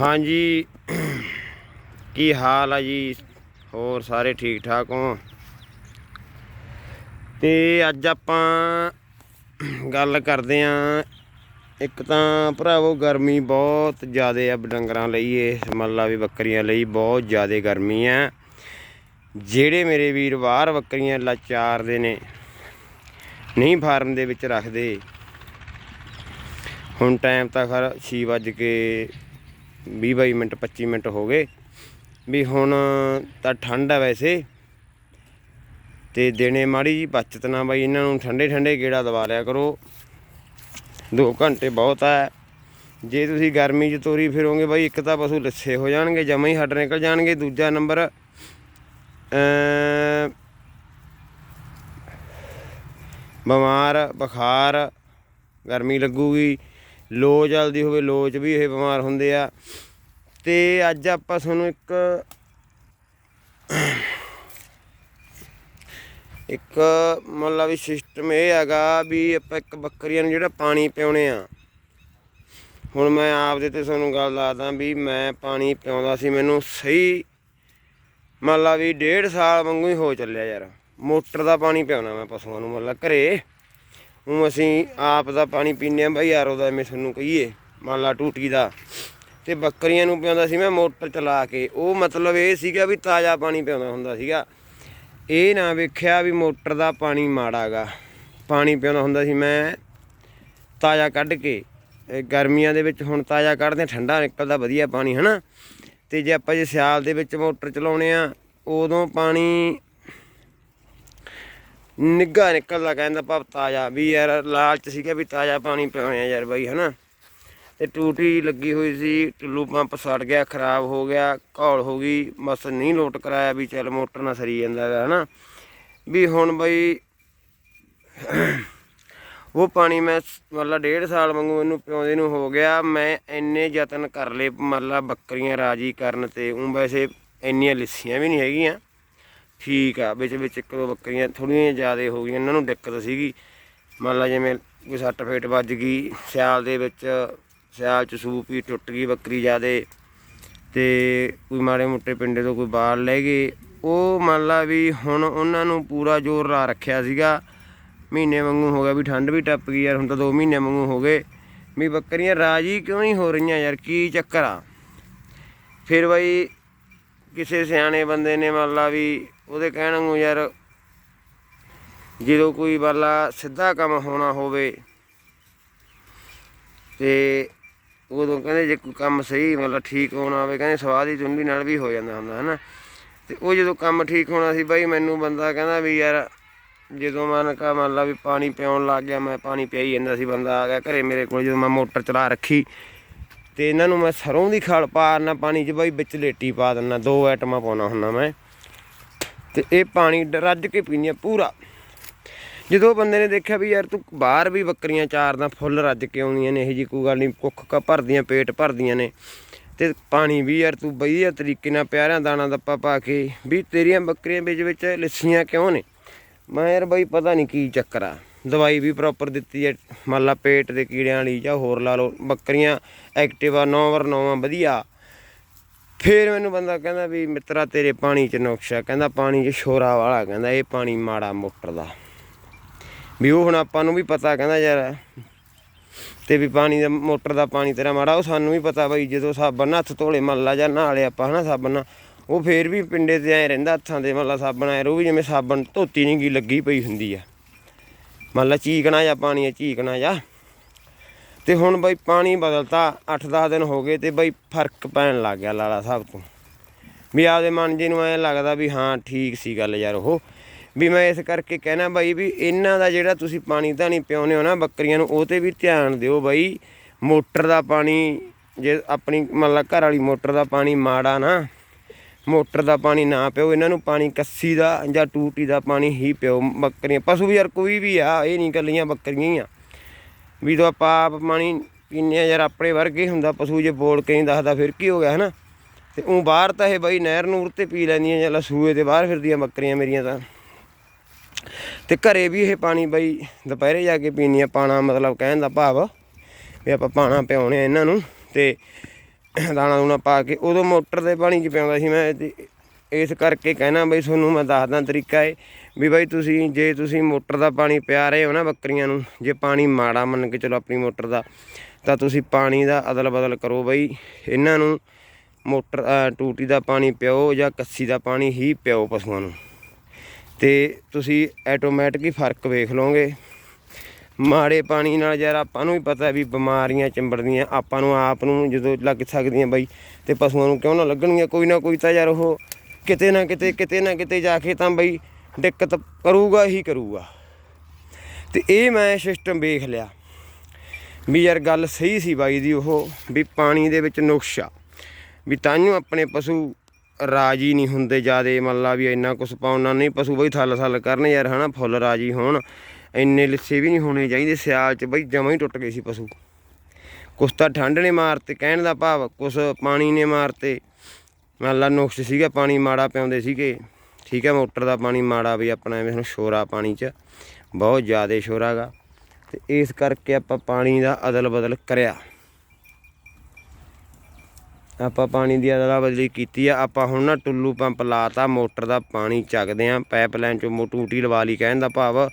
ਹਾਂਜੀ। ਕੀ ਹਾਲ ਆ ਜੀ? ਹੋਰ ਸਾਰੇ ਠੀਕ ਠਾਕ ਹੋ? ਤੇ ਅੱਜ ਆਪਾਂ ਗੱਲ ਕਰਦੇ ਆਂ। ਇੱਕ ਤਾਂ ਭਰਾਵੋ ਗਰਮੀ ਬਹੁਤ ਜ਼ਿਆਦੇ ਆ ਡੰਗਰਾਂ ਲਈ ਇਹ ਮੱਲਾ ਵੀ ਬੱਕਰੀਆਂ ਲਈ ਬਹੁਤ ਜ਼ਿਆਦੇ ਗਰਮੀ ਆ। ਜਿਹੜੇ ਮੇਰੇ ਵੀਰ ਬਾਹਰ ਬੱਕਰੀਆਂ ਲਾਚਾਰਦੇ ਨੇ, ਨਹੀਂ ਫਾਰਮ ਦੇ ਵਿੱਚ ਰੱਖਦੇ। ਹੁਣ ਟਾਈਮ ਤਾਂ ਖਰ 6 ਵੱਜ ਕੇ 20 22 ਮਿੰਟ 25 ਮਿੰਟ ਹੋ ਗਏ। ਵੀ ਹੁਣ ਤਾਂ ਠੰਡ ਆ ਵੈਸੇ। ਤੇ ਦਿਨੇ ਮਾੜੀ ਜੀ ਬਚਤ ਨਾ ਬਾਈ, ਇਹਨਾਂ ਨੂੰ ਠੰਡੇ ਠੰਡੇ ਗੇੜਾ ਦਵਾ ਲਿਆ ਕਰੋ। 2 ਘੰਟੇ ਬਹੁਤ ਹੈ ਜੇ ਤੁਸੀਂ ਗਰਮੀ 'ਚ ਤੋਰੀ ਫਿਰੋਗੇ ਬਾਈ, ਇੱਕ ਤਾਂ ਪਸ਼ੂ ਲੱਸੇ ਹੋ ਜਾਣਗੇ, ਜਮਾਂ ਹੀ ਹੱਡ ਨਿਕਲ ਜਾਣਗੇ। ਦੂਜਾ ਨੰਬਰ ਬਿਮਾਰ, ਬੁਖਾਰ, ਗਰਮੀ ਲੱਗੂਗੀ। ਲੋ ਚੱਲਦੀ ਹੋਵੇ, ਲੋ ਚ ਵੀ ਇਹ ਬਿਮਾਰ ਹੁੰਦੇ ਆ। ਤੇ ਅੱਜ ਆਪਾਂ ਤੁਹਾਨੂੰ ਇੱਕ ਇੱਕ ਮਤਲਬ ਵੀ ਸਿਸਟਮ ਇਹ ਹੈਗਾ ਵੀ ਆਪਾਂ ਇੱਕ ਬੱਕਰੀਆਂ ਨੂੰ ਜਿਹੜਾ ਪਾਣੀ ਪਿਉਣੇ ਆ। ਹੁਣ ਮੈਂ ਆਪਦੇ ਤੇ ਤੁਹਾਨੂੰ ਗੱਲ ਦੱਸਦਾ ਵੀ ਮੈਂ ਪਾਣੀ ਪਿਆਉਂਦਾ ਸੀ, ਮੈਨੂੰ ਸਹੀ ਮਤਲਬ ਵੀ ਡੇਢ ਸਾਲ ਵਾਂਗੂ ਹੀ ਹੋ ਚੱਲਿਆ ਯਾਰ। ਮੋਟਰ ਦਾ ਪਾਣੀ ਪਿਆਉਣਾ ਮੈਂ ਪਸ਼ੂਆਂ ਨੂੰ ਮਤਲਬ ਘਰੇ। ਹੁਣ ਅਸੀਂ ਆਪ ਦਾ ਪਾਣੀ ਪੀਂਦੇ ਆ ਬਾਈ, ਯਾਰ ਦਾ ਐਵੇਂ ਤੁਹਾਨੂੰ ਕਹੀਏ, ਮੰਨ ਲਾ ਟੂਟੀ ਦਾ। ਤੇ ਬੱਕਰੀਆਂ ਨੂੰ ਪਿਆਉਂਦਾ ਸੀ ਮੈਂ ਮੋਟਰ ਚਲਾ ਕੇ। ਉਹ ਮਤਲਬ ਇਹ ਸੀਗਾ ਵੀ ਤਾਜ਼ਾ ਪਾਣੀ ਪਿਆਉਂਦਾ ਹੁੰਦਾ ਸੀਗਾ। ਇਹ ਨਾ ਵੇਖਿਆ ਵੀ ਮੋਟਰ ਦਾ ਪਾਣੀ ਮਾੜਾਗਾ ਪਾਣੀ ਪਿਆਉਂਦਾ ਹੁੰਦਾ ਸੀ ਮੈਂ ਤਾਜ਼ਾ ਕੱਢ ਕੇ। ਗਰਮੀਆਂ ਦੇ ਵਿੱਚ ਹੁਣ ਤਾਜ਼ਾ ਕੱਢਦੇ, ਠੰਡਾ ਨਿਕਲਦਾ, ਵਧੀਆ ਪਾਣੀ, ਹਨਾ? ਤੇ ਜੇ ਆਪਾਂ ਜੇ ਸਿਆਲ ਦੇ ਵਿੱਚ ਮੋਟਰ ਚਲਾਉਣੇ ਆ, ਉਦੋਂ ਪਾਣੀ ਨਿੱਘਾ ਨਿਕਲਦਾ, ਕਹਿੰਦਾ ਭਾਵ ਤਾਜ਼ਾ, ਵੀ ਯਾਰ ਲਾਲਚ ਸੀਗਾ ਵੀ ਤਾਜ਼ਾ ਪਾਣੀ ਪਿਆਉਣੇ ਯਾਰ ਬਾਈ, ਹਨਾ? ਤੇ ਟੂਟੀ ਲੱਗੀ ਹੋਈ ਸੀ, ਟੁੱਲੂ ਪੰਪ ਸੜ ਗਿਆ, ਖਰਾਬ ਹੋ ਗਿਆ, ਘੌਲ ਹੋ ਗਈ, ਬਸ ਨਹੀਂ ਲੋਟ ਕਰਾਇਆ ਵੀ ਚੱਲ ਮੋਟਰ ਨਾਲ ਸਰੀ ਜਾਂਦਾ ਹੈ ਹਨਾ? ਵੀ ਹੁਣ ਬਈ ਉਹ ਪਾਣੀ ਮੈਂ ਮਤਲਬ ਡੇਢ ਸਾਲ ਵਾਂਗੂ ਇਹਨੂੰ ਪਿਉਂਦੇ ਨੂੰ ਹੋ ਗਿਆ, ਮੈਂ ਇੰਨੇ ਯਤਨ ਕਰ ਲਏ, ਮਤਲਬ ਬੱਕਰੀਆਂ ਰਾਜੀ ਕਰਨ ਤੇ ਉਹ ਵੈਸੇ ਇੰਨੀਆਂ ਲਿੱਸੀਆਂ ਵੀ ਨਹੀਂ ਹੈਗੀਆਂ। ਠੀਕ ਆ, ਵਿੱਚ ਵਿੱਚ ਇੱਕ ਦੋ ਬੱਕਰੀਆਂ ਥੋੜੀਆਂ ਜ਼ਿਆਦਾ ਹੋ ਗਈਆਂ, ਇਹਨਾਂ ਨੂੰ ਦਿੱਕਤ ਸੀਗੀ। ਮੰਨ ਲਾ ਜਿਵੇਂ ਕੋਈ ਸੱਟ ਫੇਟ ਵੱਜ ਗਈ, ਸਿਆਲ ਦੇ ਵਿੱਚ, ਸਿਆਲ ਚ ਸੂਪ ਹੀ ਟੁੱਟ ਗਈ ਬੱਕਰੀ ਜ਼ਿਆਦਾ ਤੇ ਕੋਈ ਮਾੜੇ ਮੋਟੇ ਪਿੰਡੇ ਤੋਂ ਕੋਈ ਬਾਲ ਲੈ ਗਏ। ਉਹ ਮੰਨ ਲਾ ਵੀ ਹੁਣ ਉਹਨਾਂ ਨੂੰ ਪੂਰਾ ਜ਼ੋਰ ਲਾ ਰੱਖਿਆ ਸੀਗਾ। ਮਹੀਨੇ ਵਾਂਗੂ ਹੋ ਗਿਆ ਵੀ ਠੰਡ ਵੀ ਟੱਪ ਗਈ ਯਾਰ, ਹੁਣ ਤਾਂ 2 ਮਹੀਨੇ ਵਾਂਗੂ ਹੋ ਗਏ। ਵੀ ਬੱਕਰੀਆਂ ਰਾਜੀ ਕਿਉਂ ਨਹੀਂ ਹੋ ਰਹੀਆਂ ਯਾਰ, ਕੀ ਚੱਕਰ ਆ? ਫਿਰ ਬਈ ਕਿਸੇ ਸਿਆਣੇ ਬੰਦੇ ਨੇ ਮੰਨ ਲਾ ਵੀ ਉਹਦੇ ਕਹਿਣ ਨੂੰ ਯਾਰ ਜਦੋਂ ਕੋਈ ਵਾਲਾ ਸਿੱਧਾ ਕੰਮ ਹੋਣਾ ਹੋਵੇ ਤੇ ਉਦੋਂ ਕਹਿੰਦੇ ਜੇ ਕੋਈ ਕੰਮ ਸਹੀ ਮਤਲਬ ਠੀਕ ਹੋਣਾ ਹੋਵੇ, ਕਹਿੰਦੇ ਸਵਾਦ ਦੀ ਚੁੰਡੀ ਨਾਲ ਵੀ ਹੋ ਜਾਂਦਾ ਹੁੰਦਾ, ਹਨਾ? ਤੇ ਉਹ ਜਦੋਂ ਕੰਮ ਠੀਕ ਹੋਣਾ ਸੀ ਬਾਈ, ਮੈਨੂੰ ਬੰਦਾ ਕਹਿੰਦਾ ਵੀ ਯਾਰ ਜਦੋਂ ਮਨ ਕਾ ਮੰਨ ਲਾ ਵੀ ਪਾਣੀ ਪਿਆਉਣ ਲੱਗ ਗਿਆ, ਮੈਂ ਪਾਣੀ ਪਿਆਈ ਜਾਂਦਾ ਸੀ, ਬੰਦਾ ਆ ਗਿਆ ਘਰੇ ਮੇਰੇ ਕੋਲ ਜਦੋਂ ਮੈਂ ਮੋਟਰ ਚਲਾ ਰੱਖੀ ਤੇ ਇਹਨਾਂ ਨੂੰ ਮੈਂ ਸਰੋਂ ਦੀ ਖਲ ਪਾ ਦਿੰਦਾ ਪਾਣੀ 'ਚ ਬਾਈ ਵਿੱਚ ਲੇਟੀ ਪਾ ਦਿੰਦਾ ਦੋ ਆਈਟਮਾਂ ਪਾਉਣਾ ਹੁੰਦਾ ਮੈਂ। ਤੇ ਇਹ ਪਾਣੀ ਡ- ਰੱਜ ਕੇ ਪੀਣੀ ਆ ਪੂਰਾ। ਜਦੋਂ ਬੰਦੇ ਨੇ ਦੇਖਿਆ ਵੀ ਯਾਰ ਤੂੰ ਬਾਹਰ ਵੀ ਬੱਕਰੀਆਂ ਚਾਰਦਾ ਫੁੱਲ ਰੱਜ ਕੇ ਆਉਂਦੀਆਂ ਨੇ, ਇਹ ਜੀ ਕੋਈ ਗੱਲ ਨਹੀਂ ਭੁੱਖ ਕਾ, ਭਰਦੀਆਂ, ਪੇਟ ਭਰਦੀਆਂ ਨੇ। ਤੇ ਪਾਣੀ ਵੀ ਯਾਰ ਤੂੰ ਵਧੀਆ ਤਰੀਕੇ ਨਾਲ ਪਿਆਰਿਆਂ ਦਾਣਾ ਦੱਪਾ ਪਾ ਕੇ ਵੀ ਤੇਰੀਆਂ ਬੱਕਰੀਆਂ ਵਿੱਚ ਵਿੱਚ ਲੱਸੀਆਂ ਕਿਉਂ ਨੇ? ਮੈਂ ਯਾਰ ਬਾਈ ਪਤਾ ਨਹੀਂ ਕੀ ਚੱਕਰ ਆ। ਦਵਾਈ ਵੀ ਪ੍ਰੋਪਰ ਦਿੱਤੀ ਹੈ। ਮੰਨ ਲਾ ਪੇਟ ਦੇ ਕੀੜਿਆਂ ਲਈ ਜਾਂ ਹੋਰ ਲਾ ਲਓ, ਬੱਕਰੀਆਂ ਐਕਟਿਵਾ 9 ਵਰ 9 ਵਧੀਆ। ਫੇਰ ਮੈਨੂੰ ਬੰਦਾ ਕਹਿੰਦਾ ਵੀ ਮਿੱਤਰਾ, ਤੇਰੇ ਪਾਣੀ 'ਚ ਨੁਕਸ਼ਾ ਕਹਿੰਦਾ ਪਾਣੀ 'ਚ ਸ਼ੋਰਾ ਵਾਲਾ, ਕਹਿੰਦਾ ਇਹ ਪਾਣੀ ਮਾੜਾ ਮੋਟਰ ਦਾ। ਵੀ ਉਹ ਹੁਣ ਆਪਾਂ ਨੂੰ ਵੀ ਪਤਾ ਕਹਿੰਦਾ ਯਾਰ, ਤੇ ਵੀ ਪਾਣੀ ਦਾ, ਮੋਟਰ ਦਾ ਪਾਣੀ ਤੇਰਾ ਮਾੜਾ, ਉਹ ਸਾਨੂੰ ਵੀ ਪਤਾ ਬਈ ਜਦੋਂ ਸਾਬਣ ਨਾਲ ਹੱਥ ਧੋਲੇ ਮੱਲਾ ਜਾਂ ਨਾਲੇ ਆਪਾਂ ਹਨਾ ਸਾਬਣ ਨਾਲ, ਉਹ ਫੇਰ ਵੀ ਪਿੰਡੇ ਤੇ ਐ ਰਹਿੰਦਾ, ਹੱਥਾਂ ਦੇ ਮੱਲਾ ਸਾਬਣ, ਐ ਉਹ ਵੀ ਜਿਵੇਂ ਸਾਬਣ ਧੋਤੀ ਨਹੀਂ ਗਈ ਲੱਗੀ ਪਈ ਹੁੰਦੀ ਆ। ਮੰਨ ਲਾ ਚੀਕਣਾ ਜਾਂ ਪਾਣੀ ਆ ਚੀਕਣਾ ਜਾਂ। ਤੇ ਹੁਣ ਬਈ ਪਾਣੀ ਬਦਲਤਾ 8-10 ਦਿਨ ਹੋ ਗਏ ਤੇ ਬਈ ਫ਼ਰਕ ਪੈਣ ਲੱਗ ਗਿਆ ਲਾਲਾ ਸਾਹਿਬ ਤੋਂ। ਵੀ ਆਪਦੇ ਮਨ ਜੀ ਨੂੰ ਐ ਲੱਗਦਾ ਵੀ ਹਾਂ, ਠੀਕ ਸੀ ਗੱਲ ਯਾਰ ਉਹ। ਵੀ ਮੈਂ ਇਸ ਕਰਕੇ ਕਹਿਣਾ ਬਾਈ ਵੀ ਇਹਨਾਂ ਦਾ ਜਿਹੜਾ ਤੁਸੀਂ ਪਾਣੀ ਧਾਣੀ ਪਿਆਉਂਦੇ ਹੋ ਨਾ ਬੱਕਰੀਆਂ ਨੂੰ, ਉਹ ਤੇ ਵੀ ਧਿਆਨ ਦਿਓ ਬਾਈ। ਮੋਟਰ ਦਾ ਪਾਣੀ, ਜੇ ਆਪਣੀ ਮਤਲਬ ਘਰ ਵਾਲੀ ਮੋਟਰ ਦਾ ਪਾਣੀ ਮਾੜਾ ਨਾ। ਮੋਟਰ ਦਾ ਪਾਣੀ ਨਾ ਪਿਓ, ਇਹਨਾਂ ਨੂੰ ਪਾਣੀ ਕੱਸੀ ਦਾ ਜਾਂ ਟੂਟੀ ਦਾ ਪਾਣੀ ਹੀ ਪਿਓ, ਬੱਕਰੀਆਂ। ਪਸ਼ੂ ਵੀ ਯਾਰ ਕੋਈ ਵੀ ਆ, ਇਹ ਨਹੀਂ ਕੱਲੀਆਂ ਬੱਕਰੀਆਂ ਹੀ ਆ। ਵੀ ਤਾਂ ਆਪਾਂ ਆਪ ਪਾਣੀ ਪੀਨੇ ਆ ਯਾਰ, ਆਪਣੇ ਵਰਗੇ ਹੁੰਦਾ ਪਸ਼ੂ, ਜੇ ਬੋਲ ਕੇ ਨਹੀਂ ਦੱਸਦਾ ਫਿਰ ਕੀ ਹੋ ਗਿਆ, ਹਨਾ? ਤੇ ਉਹ ਬਾਹਰ ਤਾਂ ਇਹ ਬਈ ਨਹਿਰ ਨੂਰ ਤੇ ਪੀ ਲੈਂਦੀਆਂ ਜਾਂ ਸੂਏ ਤੇ ਬਾਹਰ ਫਿਰਦੀਆਂ ਬੱਕਰੀਆਂ ਮੇਰੀਆਂ ਤਾਂ। ਤੇ ਘਰੇ ਵੀ ਇਹ ਪਾਣੀ ਬਈ ਦੁਪਹਿਰੇ ਜਾ ਕੇ ਪੀਣੀ ਆ ਪਾਣਾ ਮਤਲਬ ਕਹਿਣ ਦਾ ਭਾਵ ਵੀ ਆਪਾਂ ਪਾਣਾ ਪਿਆਉਣੇ ਆ ਇਹਨਾਂ ਨੂੰ। ਤੇ ਦਾਣਾ ਦੂਣਾ ਪਾ ਕੇ ਉਦੋਂ ਮੋਟਰ ਦੇ ਪਾਣੀ 'ਚ ਪਿਆਉਂਦਾ ਸੀ ਮੈਂ ਤੇ ਇਸ ਕਰਕੇ ਕਹਿਣਾ ਬਈ ਤੁਹਾਨੂੰ ਮੈਂ ਦੱਸਦਾ ਤਰੀਕਾ ਏ ਵੀ ਬਈ ਤੁਸੀਂ ਜੇ ਤੁਸੀਂ ਮੋਟਰ ਦਾ ਪਾਣੀ ਪਿਆ ਰਹੇ ਹੋ ਨਾ ਬੱਕਰੀਆਂ ਨੂੰ, ਜੇ ਪਾਣੀ ਮਾੜਾ ਮੰਨ ਕੇ ਚਲੋ ਆਪਣੀ ਮੋਟਰ ਦਾ, ਤਾਂ ਤੁਸੀਂ ਪਾਣੀ ਦਾ ਅਦਲ ਬਦਲ ਕਰੋ ਬਈ। ਇਹਨਾਂ ਨੂੰ ਮੋਟਰ ਟੂਟੀ ਦਾ ਪਾਣੀ ਪਿਓ ਜਾਂ ਕੱਸੀ ਦਾ ਪਾਣੀ ਹੀ ਪਿਓ ਪਸ਼ੂਆਂ ਨੂੰ। ਤੇ ਤੁਸੀਂ ਆਟੋਮੈਟਿਕ ਹੀ ਫ਼ਰਕ ਵੇਖ ਲਓਗੇ। ਮਾੜੇ ਪਾਣੀ ਨਾਲ ਯਾਰ ਆਪਾਂ ਨੂੰ ਵੀ ਪਤਾ ਵੀ ਬਿਮਾਰੀਆਂ ਚਿੰਬੜਦੀਆਂ, ਆਪਾਂ ਨੂੰ ਆਪ ਨੂੰ ਜਦੋਂ ਲੱਗ ਸਕਦੀਆਂ ਬਾਈ ਤੇ ਪਸ਼ੂਆਂ ਨੂੰ ਕਿਉਂ ਨਾ ਲੱਗਣਗੀਆਂ, ਕੋਈ ਨਾ ਕੋਈ ਤਾਂ ਯਾਰ ਉਹ ਕਿਤੇ ਨਾ ਕਿਤੇ ਕਿਤੇ ਨਾ ਕਿਤੇ ਜਾ ਕੇ ਤਾਂ ਬਈ ਦਿੱਕਤ ਕਰੂਗਾ ਹੀ ਕਰੂਗਾ। ਤੇ ਇਹ ਮੈਂ ਸਿਸਟਮ ਵੇਖ ਲਿਆ ਵੀ ਯਾਰ ਗੱਲ ਸਹੀ ਸੀ ਬਾਈ ਦੀ ਉਹ ਵੀ ਪਾਣੀ ਦੇ ਵਿੱਚ ਨੁਕਸ ਆ। ਵੀ ਤਾਂਹੀਓ ਆਪਣੇ ਪਸ਼ੂ ਰਾਜੀ ਨਹੀਂ ਹੁੰਦੇ ਜਿਆਦੇ ਮੱਲਾ ਵੀ ਇੰਨਾ ਕੁਛ ਪਾਉਣਾ ਨਹੀਂ ਪਸ਼ੂ ਬਈ ਥੱਲ ਥੱਲ ਕਰਨ ਯਾਰ ਹਨਾ, ਫੁੱਲ ਰਾਜੀ ਹੋਣ। ਇੰਨੇ ਲਿੱਸੇ ਵੀ ਨਹੀਂ ਹੋਣੇ ਚਾਹੀਦੇ, ਸਿਆਲ 'ਚ ਬਈ ਜਮਾਂ ਹੀ ਟੁੱਟ ਗਏ ਸੀ ਪਸ਼ੂ। ਕੁਛ ਤਾਂ ਠੰਡ ਨੇ ਮਾਰਤੇ, ਕਹਿਣ ਦਾ ਭਾਵ, ਕੁਛ ਪਾਣੀ ਨੇ ਮਾਰਤੇ। ਮੰਨ ਲਾ ਨੁਕਸ ਸੀਗਾ, ਪਾਣੀ ਮਾੜਾ ਪਿਆਉਂਦੇ ਸੀਗੇ। ਠੀਕ ਹੈ, ਮੋਟਰ ਦਾ ਪਾਣੀ ਮਾੜਾ ਵੀ ਆਪਣਾ ਐਵੇਂ ਹੁਣ ਸ਼ੋਰਾ ਪਾਣੀ 'ਚ, ਬਹੁਤ ਜ਼ਿਆਦਾ ਸ਼ੋਰਾ ਗਾ। ਤੇ ਇਸ ਕਰਕੇ ਆਪਾਂ ਪਾਣੀ ਦਾ ਅਦਲ ਬਦਲ ਕਰਿਆ। ਆਪਾਂ ਪਾਣੀ ਦੀ ਅਦਲਾ ਬਦਲੀ ਕੀਤੀ ਆ। ਆਪਾਂ ਹੁਣ ਨਾ ਟੁੱਲੂ ਪੰਪ ਲਾਤਾ, ਮੋਟਰ ਦਾ ਪਾਣੀ ਚੱਕਦੇ ਆ। ਪਾਈਪਲਾਈਨ ਚੋਂ ਮੋ ਟੂਟੀ ਲਵਾ ਲਈ, ਕਹਿਣ ਦਾ ਭਾਵ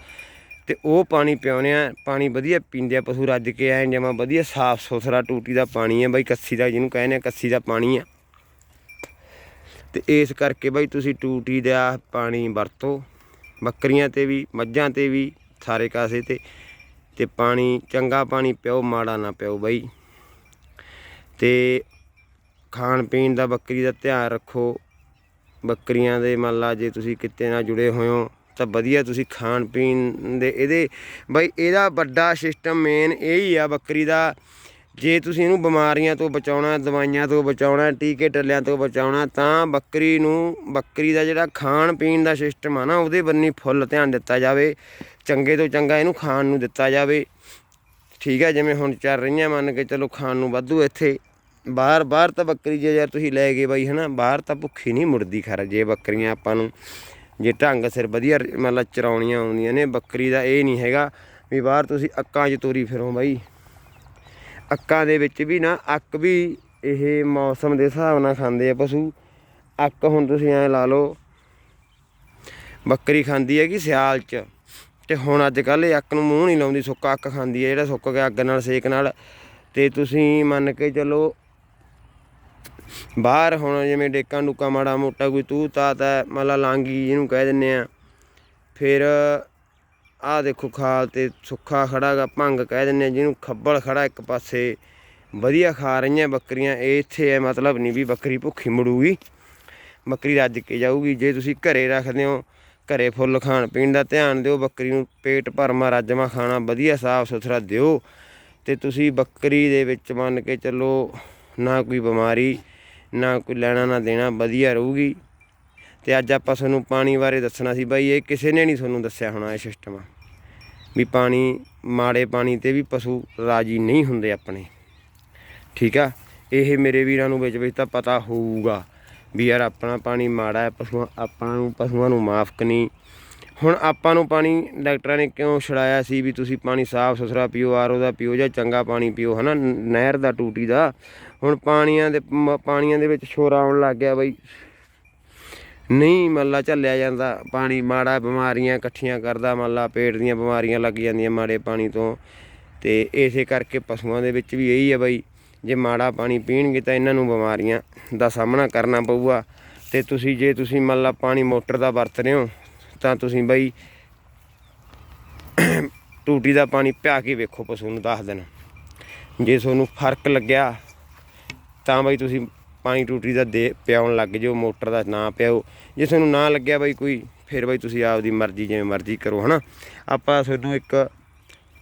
ਤੇ ਉਹ ਪਾਣੀ ਪਿਆਉਂਦੇ ਆ, ਪਾਣੀ ਵਧੀਆ ਪੀਂਦੇ ਆ ਪਸ਼ੂ ਰੱਜ ਕੇ, ਐ ਜਮਾ ਵਧੀਆ ਸਾਫ਼ ਸੁਥਰਾ ਟੂਟੀ ਦਾ ਪਾਣੀ ਹੈ ਬਾਈ, ਕੱਸੀ ਦਾ ਜਿਹਨੂੰ ਕਹਿੰਦੇ ਆ, ਕੱਸੀ ਦਾ ਪਾਣੀ ਆ। ਤੇ ਇਸ ਕਰਕੇ ਬਾਈ ਤੁਸੀਂ ਟੂਟੀ ਦਾ ਪਾਣੀ ਵਰਤੋ, ਬੱਕਰੀਆਂ ਤੇ ਵੀ, ਮੱਝਾਂ ਤੇ ਵੀ, ਸਾਰੇ ਕਾਸੇ ਤੇ ਤੇ ਪਾਣੀ, ਚੰਗਾ ਪਾਣੀ ਪਿਓ, ਮਾੜਾ ਨਾ ਪਿਓ ਬਾਈ। ਤੇ ਖਾਣ ਪੀਣ ਦਾ ਬੱਕਰੀ ਦਾ ਧਿਆਨ ਰੱਖੋ, ਬੱਕਰੀਆਂ ਦੇ ਮੰਨ ਲਾ ਜੇ ਤੁਸੀਂ ਕਿਤੇ ਨਾਲ ਜੁੜੇ ਹੋਏ ਹੋ ਤਾਂ ਵਧੀਆ ਤੁਸੀਂ ਖਾਣ ਪੀਣ ਦੇ ਇਹਦੇ, ਬਈ ਇਹਦਾ ਵੱਡਾ ਸਿਸਟਮ ਮੇਨ ਇਹ ਹੀ ਆ ਬੱਕਰੀ ਦਾ। ਜੇ ਤੁਸੀਂ ਇਹਨੂੰ ਬਿਮਾਰੀਆਂ ਤੋਂ ਬਚਾਉਣਾ, ਦਵਾਈਆਂ ਤੋਂ ਬਚਾਉਣਾ, ਟੀਕੇ ਟੱਲਿਆਂ ਤੋਂ ਬਚਾਉਣਾ, ਤਾਂ ਬੱਕਰੀ ਨੂੰ, ਬੱਕਰੀ ਦਾ ਜਿਹੜਾ ਖਾਣ ਪੀਣ ਦਾ ਸਿਸਟਮ ਆ ਨਾ, ਉਹਦੇ ਬੰਨੀ ਫੁੱਲ ਧਿਆਨ ਦਿੱਤਾ ਜਾਵੇ। ਚੰਗੇ ਤੋਂ ਚੰਗਾ ਇਹਨੂੰ ਖਾਣ ਨੂੰ ਦਿੱਤਾ ਜਾਵੇ। ਠੀਕ ਹੈ ਜਿਵੇਂ ਹੁਣ ਚੱਲ ਰਹੀਆਂ ਮੰਨ ਕੇ ਚਲੋ ਖਾਣ ਨੂੰ ਵਾਧੂ ਇੱਥੇ। ਬਾਹਰ ਬਾਹਰ ਤਾਂ ਬੱਕਰੀ ਜੇ ਯਾਰ ਤੁਸੀਂ ਲੈ ਗਏ ਬਾਈ, ਹਨਾ, ਬਾਹਰ ਤਾਂ ਭੁੱਖੀ ਨਹੀਂ ਮੁੜਦੀ ਖਰ, ਜੇ ਬੱਕਰੀਆਂ ਆਪਾਂ ਨੂੰ। ਜੇ ਢੰਗ ਸਿਰ ਵਧੀਆ ਮਤਲਬ ਚਰਾਉਣੀਆਂ ਆਉਂਦੀਆਂ ਨੇ, ਬੱਕਰੀ ਦਾ ਇਹ ਨਹੀਂ ਹੈਗਾ ਵੀ ਬਾਹਰ ਤੁਸੀਂ ਅੱਕਾਂ 'ਚ ਤੋਰੀ ਫਿਰੋ ਬਾਈ। ਅੱਕਾਂ ਦੇ ਵਿੱਚ ਵੀ ਨਾ ਅੱਕ ਵੀ ਇਹ ਮੌਸਮ ਦੇ ਹਿਸਾਬ ਨਾਲ ਖਾਂਦੇ ਆ ਪਸ਼ੂ। ਅੱਕ ਹੁਣ ਤੁਸੀਂ ਐ ਲਾ ਲਓ, ਬੱਕਰੀ ਖਾਂਦੀ ਹੈਗੀ ਸਿਆਲ 'ਚ ਤੇ ਹੁਣ ਅੱਜ ਕੱਲ ਇਹ ਅੱਕ ਨੂੰ ਮੂੰਹ ਨਹੀਂ ਲਾਉਂਦੀ, ਸੁੱਕਾ ਅੱਕ ਖਾਂਦੀ ਹੈ, ਜਿਹੜਾ ਸੁੱਕ ਗਿਆ ਅੱਗ ਨਾਲ, ਸੇਕ ਨਾਲ। ਤੇ ਤੁਸੀਂ ਮੰਨ ਕੇ ਚੱਲੋ ਬਾਹਰ ਹੁਣ ਜਿਵੇਂ ਡੇਕਾਂ ਡੁੱਕਾ ਮਾੜਾ ਮੋਟਾ ਕੋਈ ਤੂੰ ਤਾ ਤਾ ਮਤਲਬ ਲਾਂਗੀ ਜਿਹਨੂੰ ਕਹਿ ਦਿੰਨੇ ਆ। ਫਿਰ ਆਹ ਦੇਖੋ ਖਾਲ ਤੇ ਸੁੱਖਾ ਖੜਾ ਗਾ ਭੰਗ ਕਹਿ ਦਿੰਨੇ ਆ, ਜਿਹਨੂੰ ਖੱਬਲ ਖੜਾ ਇੱਕ ਪਾਸੇ। ਵਧੀਆ ਖਾ ਰਹੀਆਂ ਬੱਕਰੀਆਂ, ਇਹ ਇੱਥੇ ਹੈ ਮਤਲਬ ਨਹੀਂ ਵੀ ਬੱਕਰੀ ਭੁੱਖੀ ਮੁੜੂਗੀ ਬੱਕਰੀ ਰੱਜ ਕੇ ਜਾਊਗੀ, ਜੇ ਤੁਸੀਂ ਘਰੇ ਰੱਖਦੇ ਹੋ, ਘਰੇ ਫੁੱਲ ਖਾਣ ਪੀਣ ਦਾ ਧਿਆਨ ਦਿਓ, ਬੱਕਰੀ ਨੂੰ ਪੇਟ ਭਰਮਾ ਰੱਜਮਾ ਖਾਣਾ ਵਧੀਆ ਸਾਫ਼ ਸੁਥਰਾ ਦਿਓ। ਤੇ ਤੁਸੀਂ ਬੱਕਰੀ ਦੇ ਵਿੱਚ ਮੰਨ ਕੇ ਚੱਲੋ, ਨਾ ਕੋਈ ਬਿਮਾਰੀ ਨਾ ਕੋਈ ਲੈਣਾ, ਨਾ ਦੇਣਾ, ਵਧੀਆ ਰਹੂਗੀ। ਤੇ ਅੱਜ ਆਪਾਂ ਤੁਹਾਨੂੰ ਪਾਣੀ ਬਾਰੇ ਦੱਸਣਾ ਸੀ ਬਾਈ, ਇਹ ਕਿਸੇ ਨੇ ਨਹੀਂ ਤੁਹਾਨੂੰ ਦੱਸਿਆ ਹੋਣਾ ਇਹ ਸਿਸਟਮ ਵੀ ਪਾਣੀ, ਮਾੜੇ ਪਾਣੀ ਤੇ ਵੀ ਪਸ਼ੂ ਰਾਜੀ ਨਹੀਂ ਹੁੰਦੇ ਆਪਣੇ। ਠੀਕ ਆ? ਇਹ ਮੇਰੇ ਵੀਰਾਂ ਨੂੰ ਵਿੱਚ ਵਿੱਚ ਤਾਂ ਪਤਾ ਹੋਊਗਾ ਵੀ ਯਾਰ ਆਪਣਾ ਪਾਣੀ ਮਾੜਾ ਹੈ, ਪਸ਼ੂਆਂ, ਆਪਾਂ ਨੂੰ, ਪਸ਼ੂਆਂ ਨੂੰ ਮਾਫ ਕਨੀ ਹੁਣ ਆਪਾਂ ਨੂੰ ਪਾਣੀ, ਡਾਕਟਰਾਂ ਨੇ ਕਿਉਂ ਛੜਾਇਆ ਸੀ ਵੀ ਤੁਸੀਂ ਪਾਣੀ ਸਾਫ਼ ਸੁਥਰਾ ਪੀਓ ਆਰਓ ਦਾ ਪੀਓ ਜਾਂ ਚੰਗਾ ਪਾਣੀ ਪੀਓ, ਹਨਾ? ਨ- ਨਹਿਰ ਦਾ, ਟੂਟੀ ਦਾ। ਹੁਣ ਪਾਣੀਆਂ ਦੇ ਪਾਣੀਆਂ ਦੇ ਵਿੱਚ ਸ਼ੋਰ ਆਉਣ ਲੱਗ ਗਿਆ ਬਈ। ਨਹੀਂ ਮੱਲਾ ਝੱਲਿਆ ਜਾਂਦਾ, ਪਾਣੀ ਮਾੜਾ ਬਿਮਾਰੀਆਂ ਇਕੱਠੀਆਂ ਕਰਦਾ, ਮੱਲਾ ਪੇਟ ਦੀਆਂ ਬਿਮਾਰੀਆਂ ਲੱਗ ਜਾਂਦੀਆਂ ਮਾੜੇ ਪਾਣੀ ਤੋਂ। ਤੇ ਇਸੇ ਕਰਕੇ ਪਸ਼ੂਆਂ ਦੇ ਵਿੱਚ ਵੀ ਇਹੀ ਹੈ ਬਈ, ਜੇ ਮਾੜਾ ਪਾਣੀ ਪੀਣਗੇ ਤਾਂ ਇਹਨਾਂ ਨੂੰ ਬਿਮਾਰੀਆਂ ਦਾ ਸਾਹਮਣਾ ਕਰਨਾ ਪਊਗਾ। ਤੇ ਤੁਸੀਂ, ਜੇ ਤੁਸੀਂ ਮੰਨ ਲਾ ਪਾਣੀ ਮੋਟਰ ਦਾ ਵਰਤ ਰਹੇ ਹੋ, ਤਾਂ ਤੁਸੀਂ ਬਈ ਟੂਟੀ ਦਾ ਪਾਣੀ ਪਿਆ ਕੇ ਵੇਖੋ ਪਸ਼ੂ ਨੂੰ 10 ਦਿਨ ਜੇ ਤੁਹਾਨੂੰ ਫ਼ਰਕ ਲੱਗਿਆ ਤਾਂ ਬਾਈ ਤੁਸੀਂ ਪਾਣੀ ਟੂਟੀ ਦਾ ਦੇ ਪਿਆਉਣ ਲੱਗ ਜਾਓ, ਮੋਟਰ ਦਾ ਨਾ ਪਿਆਓ। ਜੇ ਤੁਹਾਨੂੰ ਨਾ ਲੱਗਿਆ ਬਈ ਕੋਈ, ਫਿਰ ਬਈ ਤੁਸੀਂ ਆਪਦੀ ਮਰਜ਼ੀ, ਜਿਵੇਂ ਮਰਜ਼ੀ ਕਰੋ, ਹਨਾ? ਆਪਾਂ ਤੁਹਾਨੂੰ ਇੱਕ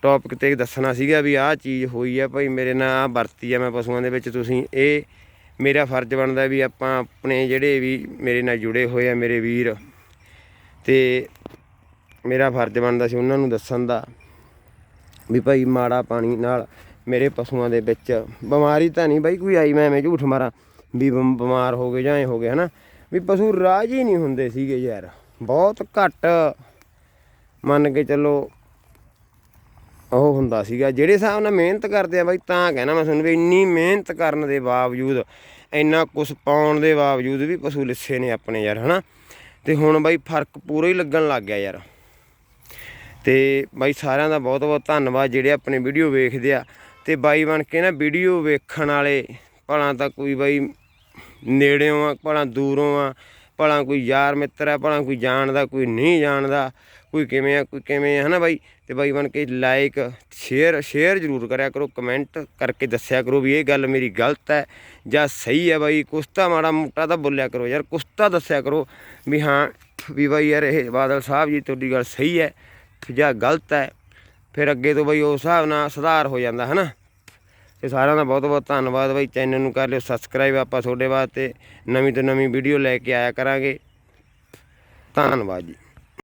ਟੌਪਿਕ ਤੇ ਦੱਸਣਾ ਸੀਗਾ ਵੀ ਆਹ ਚੀਜ਼ ਹੋਈ ਆ ਭਾਈ ਮੇਰੇ ਨਾਲ ਆਹ ਵਰਤੀ ਆ ਮੈਂ ਪਸ਼ੂਆਂ ਦੇ ਵਿੱਚ। ਤੁਸੀਂ ਇਹ ਮੇਰਾ ਫਰਜ਼ ਬਣਦਾ ਵੀ ਆਪਾਂ ਆਪਣੇ ਜਿਹੜੇ ਵੀ ਮੇਰੇ ਨਾਲ ਜੁੜੇ ਹੋਏ ਆ, ਮੇਰੇ ਵੀਰ, ਤੇ ਮੇਰਾ ਫਰਜ਼ ਬਣਦਾ ਸੀ ਉਹਨਾਂ ਨੂੰ ਦੱਸਣ ਦਾ ਵੀ ਭਾਈ ਮਾੜਾ ਪਾਣੀ ਨਾਲ ਮੇਰੇ ਪਸ਼ੂਆਂ ਦੇ ਵਿੱਚ। ਬਿਮਾਰੀ ਤਾਂ ਨਹੀਂ ਬਾਈ, ਕੋਈ ਆਈ ਮੈਂ ਐਵੇਂ ਝੂਠ ਮਾਰਾਂ, ਵੀ ਬਿਮਾਰ ਹੋ ਗਏ ਜਾਂ ਐ ਹੋ ਗਏ, ਹਨਾ? ਵੀ ਪਸ਼ੂ ਰਾਜੀ ਨਹੀਂ ਹੁੰਦੇ ਸੀਗੇ ਯਾਰ। ਬਹੁਤ ਘੱਟ ਮੰਨ ਕੇ ਚੱਲੋ ਉਹ ਹੁੰਦਾ ਸੀਗਾ। ਜਿਹੜੇ ਹਿਸਾਬ ਨਾਲ ਮਿਹਨਤ ਕਰਦੇ ਆ ਬਾਈ, ਤਾਂ ਕਹਿਣਾ ਮੈਂ ਤੁਹਾਨੂੰ ਵੀ ਇੰਨੀ ਮਿਹਨਤ ਕਰਨ ਦੇ ਬਾਵਜੂਦ, ਇੰਨਾ ਕੁਛ ਪਾਉਣ ਦੇ ਬਾਵਜੂਦ ਵੀ ਪਸ਼ੂ ਲਿੱਸੇ ਨੇ ਆਪਣੇ ਯਾਰ, ਹਨਾ? ਤੇ ਹੁਣ ਬਾਈ ਫ਼ਰਕ ਪੂਰਾ ਹੀ ਲੱਗਣ ਲੱਗ ਗਿਆ ਯਾਰ। ਤੇ ਬਾਈ ਸਾਰਿਆਂ ਦਾ ਬਹੁਤ ਬਹੁਤ ਧੰਨਵਾਦ ਜਿਹੜੇ ਆਪਣੇ ਵੀਡੀਓ ਵੇਖਦੇ ਆ। ਤੇ ਬਾਈ ਬਣ ਕੇ ਨਾ ਵੀਡੀਓ ਵੇਖਣ ਵਾਲੇ, ਭਲਾ ਤਾਂ ਕੋਈ ਬਾਈ ਨੇੜਿਓਂ ਆ, ਭਲਾ ਦੂਰੋਂ ਆ, ਭਲਾ ਕੋਈ ਯਾਰ ਮਿੱਤਰ ਆ, ਭਲਾ ਕੋਈ ਜਾਣਦਾ, ਕੋਈ ਨਹੀਂ ਜਾਣਦਾ, ਕੋਈ ਕਿਵੇਂ ਆ, ਕੋਈ ਕਿਵੇਂ ਆ, ਹਨਾ ਬਾਈ? ਤੇ ਬਾਈ ਬਣ ਕੇ ਲਾਈਕ ਸ਼ੇਅਰ ਸ਼ੇਅਰ ਜ਼ਰੂਰ ਕਰਿਆ ਕਰੋ ਕਮੈਂਟ ਕਰਕੇ ਦੱਸਿਆ ਕਰੋ ਵੀ ਇਹ ਗੱਲ ਮੇਰੀ ਗਲਤ ਹੈ ਜਾਂ ਸਹੀ ਹੈ ਬਾਈ। ਕੁਛ ਤਾਂ ਮਾੜਾ ਮੋਟਾ ਤਾਂ ਬੋਲਿਆ ਕਰੋ ਯਾਰ, ਕੁਛ ਤਾਂ ਦੱਸਿਆ ਕਰੋ ਵੀ ਹਾਂ, ਵੀ ਬਾਈ ਯਾਰ ਇਹ ਬਾਦਲ ਸਾਹਿਬ ਜੀ, ਤੁਹਾਡੀ ਗੱਲ ਸਹੀ ਹੈ ਜਾਂ ਗਲਤ ਹੈ। ਫਿਰ ਅੱਗੇ ਤੋਂ ਬਾਈ ਉਸ ਹਿਸਾਬ ਨਾਲ ਸੁਧਾਰ ਹੋ ਜਾਂਦਾ, ਹਨਾ? ਤੇ ਸਾਰਿਆਂ ਦਾ ਬਹੁਤ ਬਹੁਤ ਧੰਨਵਾਦ ਬਾਈ। ਚੈਨਲ ਨੂੰ ਕਰ ਲਿਓ ਸਬਸਕ੍ਰਾਈਬ ਆਪਾਂ ਤੁਹਾਡੇ ਵਾਸਤੇ। ਨਵੀਂ ਤੋਂ ਨਵੀਂ ਵੀਡੀਓ ਲੈ ਕੇ ਆਇਆ ਕਰਾਂਗੇ। ਧੰਨਵਾਦ ਜੀ।